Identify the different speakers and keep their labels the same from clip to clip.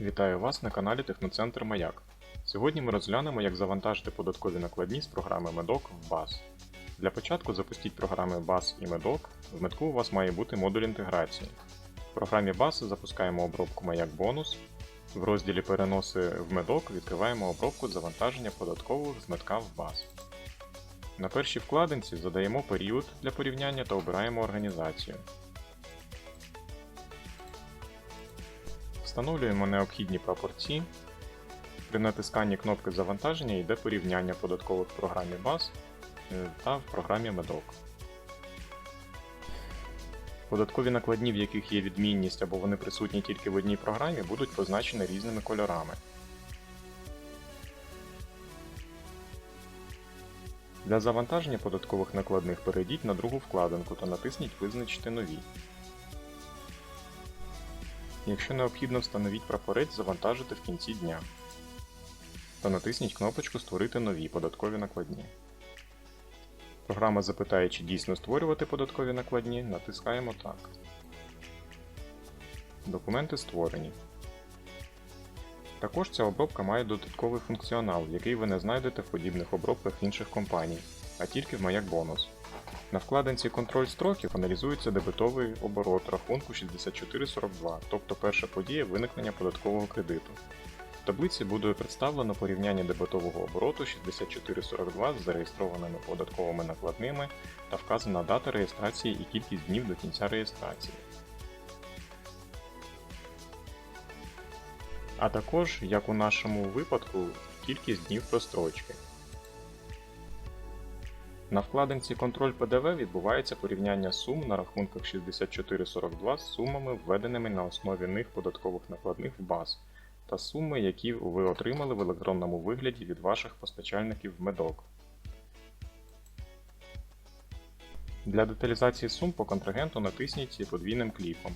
Speaker 1: Вітаю вас на каналі Техноцентр Маяк. Сьогодні ми розглянемо, як завантажити податкові накладні з програми Медок в BAS. Для початку запустіть програми BAS і Медок. В медку у вас має бути модуль інтеграції. В програмі BAS запускаємо обробку Маяк Бонус. В розділі Переноси в медок відкриваємо обробку завантаження податкових з медка в BAS. На першій вкладинці задаємо період для порівняння та обираємо організацію. Встановлюємо необхідні прапорці. При натисканні кнопки завантаження йде порівняння податкових в програмі BAS е, та в програмі Медок. Податкові накладні, в яких є відмінність або вони присутні тільки в одній програмі, будуть позначені різними кольорами. Для завантаження податкових накладних перейдіть на другу вкладинку та натисніть Визначити нові. Якщо необхідно, встановіть прапорець завантажити в кінці дня. Та натисніть кнопочку Створити нові податкові накладні. Програма запитає, чи дійсно створювати податкові накладні, натискаємо Так. Документи створені. Також ця обробка має додатковий функціонал, який ви не знайдете в подібних обробках інших компаній, а тільки в Маяк Бонус. На вкладинці Контроль строків аналізується дебетовий оборот рахунку 6442, тобто перша подія виникнення податкового кредиту. В таблиці буде представлено порівняння дебетового обороту 6442 з зареєстрованими податковими накладними та вказана дата реєстрації і кількість днів до кінця реєстрації. А також, як у нашому випадку, кількість днів прострочки. На вкладинці Контроль ПДВ відбувається порівняння сум на рахунках 6442 з сумами, введеними на основі них податкових накладних в баз, та суми, які ви отримали в електронному вигляді від ваших постачальників в медок. Для деталізації сум по контрагенту натисніть подвійним кліком.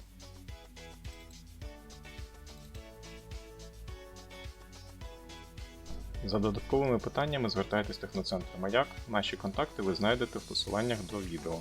Speaker 1: За додатковими питаннями звертайтесь в техноцентр Маяк. Наші контакти ви знайдете в посиланнях до відео.